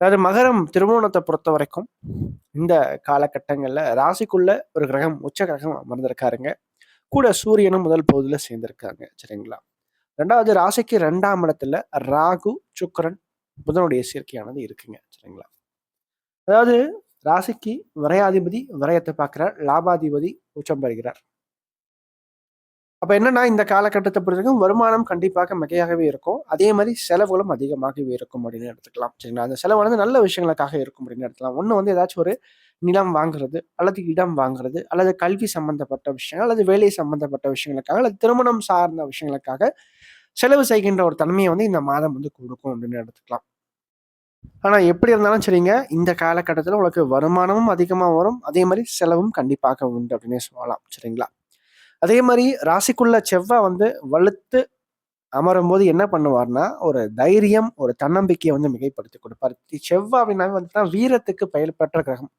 அதாவது மகரம் திருமணத்தை பொறுத்த வரைக்கும் இந்த காலகட்டங்களில் ராசிக்குள்ள ஒரு கிரகம் உச்ச கிரகம் அமர்ந்திருக்காருங்க. கூட சூரியனும் முதல் பகுதியில் சேர்ந்திருக்காங்க. சரிங்களா? ரெண்டாவது ராசிக்கு ரெண்டாம் இடத்துல ராகு சுக்கரன் புதனுடைய சேர்க்கையானது இருக்குங்க. சரிங்களா? அதாவது ராசிக்கு விரையாதிபதி விரயத்தை பார்க்கிறார். லாபாதிபதி உச்சம் பெறுகிறார். அப்போ என்னன்னா இந்த காலகட்டத்தை பொறுத்தவரைக்கும் வருமானம் கண்டிப்பாக மிகையாகவே இருக்கும். அதே மாதிரி செலவுகளும் அதிகமாகவே இருக்கும் அப்படின்னு எடுத்துக்கலாம். சரிங்களா? அந்த செலவானது நல்ல விஷயங்களுக்காக இருக்கும் அப்படின்னு எடுத்துக்கலாம். ஒன்று வந்து ஏதாச்சும் ஒரு நிலம் வாங்குறது அல்லது இடம் வாங்குறது அல்லது கல்வி சம்பந்தப்பட்ட விஷயங்கள் அல்லது வேலை சம்பந்தப்பட்ட விஷயங்களுக்காக அல்லது திருமணம் சார்ந்த விஷயங்களுக்காக செலவு செய்கின்ற ஒரு தன்மையை வந்து இந்த மாதம் வந்து கொடுக்கும் அப்படின்னு எடுத்துக்கலாம். ஆனால் எப்படி இருந்தாலும் சரிங்க இந்த காலகட்டத்தில் உங்களுக்கு வருமானமும் அதிகமாக வரும். அதே மாதிரி செலவும் கண்டிப்பாக உண்டு அப்படின்னே சொல்லலாம். சரிங்களா? அதே மாதிரி ராசிக்குள்ள செவ்வாய் வந்து வலுத்து அமரும் போது என்ன பண்ணுவார்னா ஒரு தைரியம் ஒரு தன்னம்பிக்கையை வந்து மிகைப்படுத்தி கொடுப்பார். செவ்வாவினாவே வந்துட்டா வீரத்துக்கு பெயர் பெற்ற கிரகம்.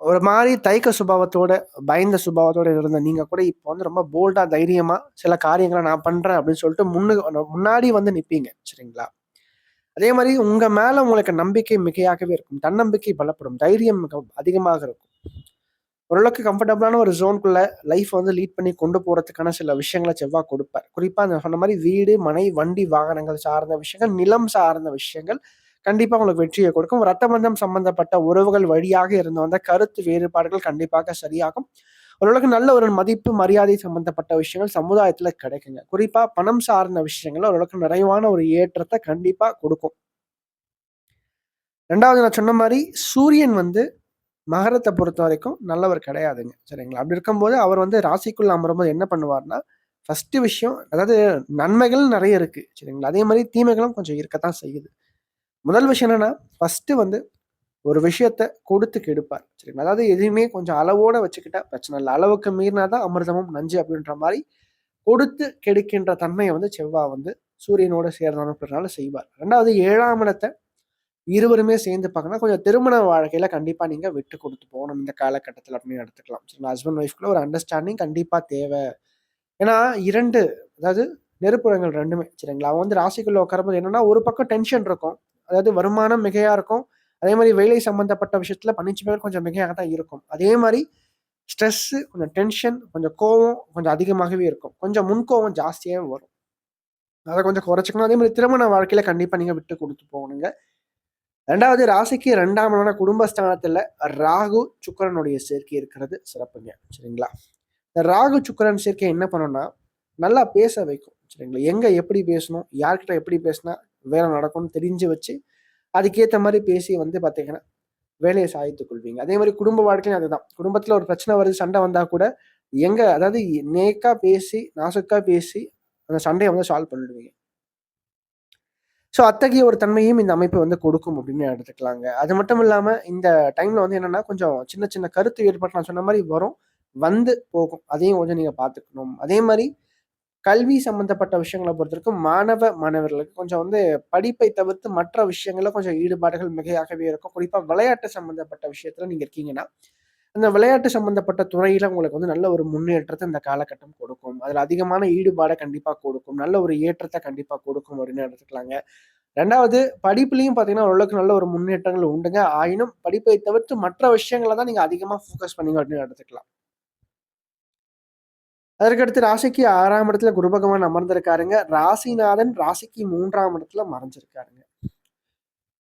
ஒரு மாதிரி தைக்க சுபாவத்தோட பயந்த சுபாவத்தோட இருந்த நீங்க கூட இப்போ வந்து ரொம்ப போல்டா தைரியமா சில காரியங்களை நான் பண்றேன் அப்படின்னு சொல்லிட்டு முன்னு முன்னாடி வந்து நிப்பீங்க சரிங்களா? அதே மாதிரி உங்க மேல உங்களுக்கு நம்பிக்கை மிகையாகவே இருக்கும். தன்னம்பிக்கை பலப்படும். தைரியம் மிக அதிகமாக இருக்கும். ஓரளவுக்கு கம்ஃபர்டபுளான ஒரு ஜோனுக்குள்ள லைஃப் வந்து லீட் பண்ணி கொண்டு போறதுக்கான சில விஷயங்களை செவ்வாய் கொடுப்பார். குறிப்பா நான் சொன்ன மாதிரி வீடு மனை வண்டி வாகனங்கள் சார்ந்த விஷயங்கள் நிலம் சார்ந்த விஷயங்கள் கண்டிப்பா உங்களுக்கு வெற்றியை கொடுக்கும். ரத்த பந்தம் சம்பந்தப்பட்ட உறவுகள் வழியாக இருந்து வந்த கருத்து வேறுபாடுகள் கண்டிப்பாக சரியாகும். ஓரளவுக்கு நல்ல ஒரு மதிப்பு மரியாதை சம்பந்தப்பட்ட விஷயங்கள் சமுதாயத்துல கிடைக்குங்க. குறிப்பா பணம் சார்ந்த விஷயங்கள் ஓரளவுக்கு நிறைவான ஒரு ஏற்றத்தை கண்டிப்பா கொடுக்கும். ரெண்டாவது நான் சொன்ன மாதிரி சூரியன் வந்து மகரத்தை பொறுத்த வரைக்கும் நல்லவர் கிடையாதுங்க. சரிங்களா? அப்படி இருக்கும்போது அவர் வந்து ராசிக்குள்ள அமரும்போது என்ன பண்ணுவார்னா ஃபர்ஸ்ட் விஷயம் அதாவது நன்மைகள் நிறைய இருக்கு. சரிங்களா? அதே மாதிரி தீமைகளும் கொஞ்சம் இருக்கத்தான் செய்யுது. முதல் விஷயம் என்னன்னா ஃபர்ஸ்ட் வந்து ஒரு விஷயத்த கொடுத்து கெடுப்பார். சரிங்களா? அதாவது எதுவுமே கொஞ்சம் அளவோட வச்சுக்கிட்டா பிரச்சனை இல்லை. அளவுக்கு மீறினா தான் அமிர்தமும் நஞ்சு அப்படின்ற மாதிரி கொடுத்து கெடுக்கின்ற தன்மையை வந்து செவ்வாய் வந்து சூரியனோட சேர்ந்தனால செய்வார். ரெண்டாவது ஏழாம் இடத்தை இருவருமே சேர்ந்து பார்க்கணும் கொஞ்சம் திருமண வாழ்க்கையில கண்டிப்பா நீங்க விட்டு கொடுத்து போகணும். இந்த காலகட்டத்தில் அப்படின்னு எடுத்துக்கலாம். சரிங்களா ஹஸ்பண்ட் ஒய்ஃப்குள்ள ஒரு அண்டர்ஸ்டாண்டிங் கண்டிப்பா தேவை. ஏன்னா இரண்டு அதாவது நெருப்புறங்கள் ரெண்டுமே சரிங்களா? அவன் வந்து ராசிக்குள்ள உட்காரும்போது என்னன்னா ஒரு பக்கம் டென்ஷன் இருக்கும். அதாவது வருமானம் மிகையா இருக்கும். அதே மாதிரி வேலை சம்பந்தப்பட்ட விஷயத்துல பேர் கொஞ்சம் மிகையாக தான் இருக்கும். அதே மாதிரி ஸ்ட்ரெஸ்ஸு கொஞ்சம் டென்ஷன் கொஞ்சம் கோவம் கொஞ்சம் அதிகமாகவே இருக்கும். கொஞ்சம் முன்கோவம் ஜாஸ்தியாகவே வரும். அதை கொஞ்சம் குறைச்சிக்கணும். அதே மாதிரி திருமண வாழ்க்கையில கண்டிப்பாக நீங்கள் விட்டு கொடுத்து போகணுங்க. ரெண்டாவது ராசிக்கு ரெண்டாம் இடம் குடும்பஸ்தானத்துல ராகு சுக்கரனுடைய சேர்க்கை இருக்கிறது. சிறப்புங்க சரிங்களா? இந்த ராகு சுக்கரன் சேர்க்கை என்ன பண்ணும்னா நல்லா பேச வைக்கும் சரிங்களா? எங்க எப்படி பேசணும் யார்கிட்ட எப்படி பேசினா வேலை நடக்கும்னு தெரிஞ்சு வச்சு அதுக்கேற்ற மாதிரி பேசி வந்து பார்த்தீங்கன்னா வேலையை சாதித்துக் கொள்வீங்க. அதே மாதிரி குடும்ப வாழ்க்கையும் அதுதான். குடும்பத்துல ஒரு பிரச்சனை வருது சண்டை வந்தா கூட எங்க அதாவது நேக்கா பேசி நாசுக்கா பேசி அந்த சண்டையை வந்து சால்வ் பண்ணிடுவீங்க. ஸோ அத்தகைய ஒரு தன்மையும் இந்த அமைப்பு வந்து கொடுக்கும் அப்படின்னு எடுத்துக்கலாங்க. அது மட்டும் இல்லாமல் இந்த டைம்ல வந்து என்னன்னா கொஞ்சம் சின்ன சின்ன கருத்து ஏற்பட்டு நான் சொன்ன மாதிரி வரும் வந்து போகும். அதையும் கொஞ்சம் நீங்க பார்த்துக்கணும். அதே மாதிரி கல்வி சம்பந்தப்பட்ட விஷயங்களை பொறுத்தவரைக்கும் மாணவ மாணவர்களுக்கு கொஞ்சம் வந்து படிப்பை தவிர்த்து மற்ற விஷயங்கள்ல கொஞ்சம் ஈடுபாடுகள் மிகையாகவே இருக்கும். குறிப்பா விளையாட்டு சம்பந்தப்பட்ட விஷயத்துல நீங்க இருக்கீங்கன்னா அந்த விளையாட்டு சம்பந்தப்பட்ட துறையில உங்களுக்கு வந்து நல்ல ஒரு முன்னேற்றத்தை இந்த காலகட்டம் கொடுக்கும். அதுல அதிகமான ஈடுபாடை கண்டிப்பா கொடுக்கும். நல்ல ஒரு ஏற்றத்தை கண்டிப்பா கொடுக்கும் அப்படின்னு எடுத்துக்கலாங்க. ரெண்டாவது படிப்புலையும் பார்த்தீங்கன்னா ஓரளவுக்கு நல்ல ஒரு முன்னேற்றங்கள் உண்டுங்க. ஆயினும் படிப்பை தவிர்த்து மற்ற விஷயங்களை தான் நீங்க அதிகமாக ஃபோக்கஸ் பண்ணீங்க அப்படின்னு எடுத்துக்கலாம். அதற்கடுத்து ராசிக்கு ஆறாம் இடத்துல குரு பகவான் அமர்ந்திருக்காருங்க. ராசிநாதன் ராசிக்கு மூன்றாம் இடத்துல மறைஞ்சிருக்காருங்க.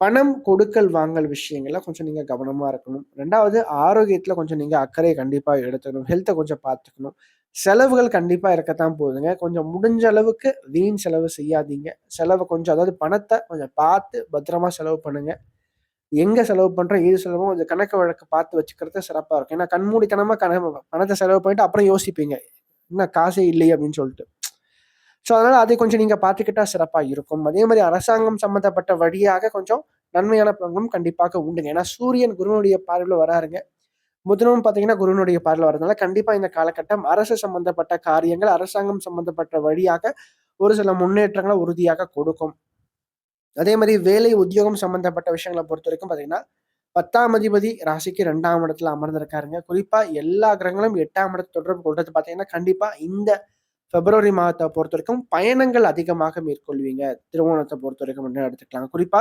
பணம் கொடுக்கல் வாங்கல் விஷயங்கள்ல கொஞ்சம் நீங்க கவனமா இருக்கணும். ரெண்டாவது ஆரோக்கியத்துல கொஞ்சம் நீங்க அக்கறை கண்டிப்பா எடுத்துக்கணும். ஹெல்த்தை கொஞ்சம் பார்த்துக்கணும். செலவுகள் கண்டிப்பா இருக்கத்தான் போதுங்க கொஞ்சம் முடிஞ்ச அளவுக்கு வீண் செலவு செய்யாதீங்க. செலவு கொஞ்சம் அதாவது பணத்தை கொஞ்சம் பார்த்து பத்திரமா செலவு பண்ணுங்க. எங்கே செலவு பண்ணுறோம் ஏது செலவும் கொஞ்சம் கணக்கு வழக்கு பார்த்து வச்சுக்கிறது சிறப்பாக இருக்கும். ஏன்னா கண்மூடித்தனமாக கண பணத்தை செலவு பண்ணிட்டு அப்புறம் யோசிப்பீங்க. என்ன காசே இல்லையே அப்படின்னு சொல்லிட்டு. ஸோ அதனால் அதை கொஞ்சம் நீங்கள் பார்த்துக்கிட்டா சிறப்பாக இருக்கும். அதே மாதிரி அரசாங்கம் சம்மந்தப்பட்ட வழியாக கொஞ்சம் நன்மையான பலன்களும் கண்டிப்பாக உண்டுங்க. ஏன்னா சூரியன் குருவனுடைய பார்வையில் வராருங்க. புதனும் பார்த்தீங்கன்னா குருவனுடைய பார்வையில் வரதுனால கண்டிப்பாக இந்த காலகட்டம் அரசு சம்பந்தப்பட்ட காரியங்கள் அரசாங்கம் சம்பந்தப்பட்ட வழியாக ஒரு சில முன்னேற்றங்களை உறுதியாக கொடுக்கும். அதே மாதிரி வேலை உத்தியோகம் சம்பந்தப்பட்ட விஷயங்களை பொறுத்த வரைக்கும் பார்த்தீங்கன்னா பத்தாம் அதிபதி ராசிக்கு ரெண்டாம் இடத்துல அமர்ந்திருக்காருங்க. குறிப்பா எல்லா கிரகங்களும் எட்டாம் இடத்து தொடர்பு கொள்றது பார்த்தீங்கன்னா கண்டிப்பா இந்த பிப்ரவரி மாதத்தை பொறுத்த வரைக்கும் பயணங்கள் அதிகமாக மேற்கொள்வீங்க. திருவோணத்தை பொறுத்த வரைக்கும் என்ன எடுத்துக்கலாம். குறிப்பா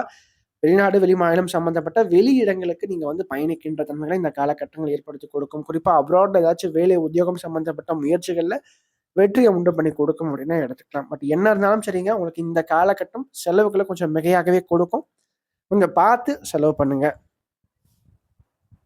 வெளிநாடு வெளி மாநிலம் சம்பந்தப்பட்ட வெளி இடங்களுக்கு நீங்க வந்து பயணிக்கின்ற தன்மைகளை இந்த காலகட்டங்கள் ஏற்படுத்தி கொடுக்கும். குறிப்பா அப்ராட்ல ஏதாச்சும் வேலை உத்தியோகம் சம்பந்தப்பட்ட முயற்சிகள்ல வெற்றியை உண்டு பண்ணி கொடுக்கும் அப்படின்னா எடுத்துக்கலாம். பட் என்ன இருந்தாலும் சரிங்க உங்களுக்கு இந்த காலகட்டம் செலவுகளை கொஞ்சம் மிகையாகவே கொடுக்கும். கொஞ்சம் பார்த்து செலவு பண்ணுங்க.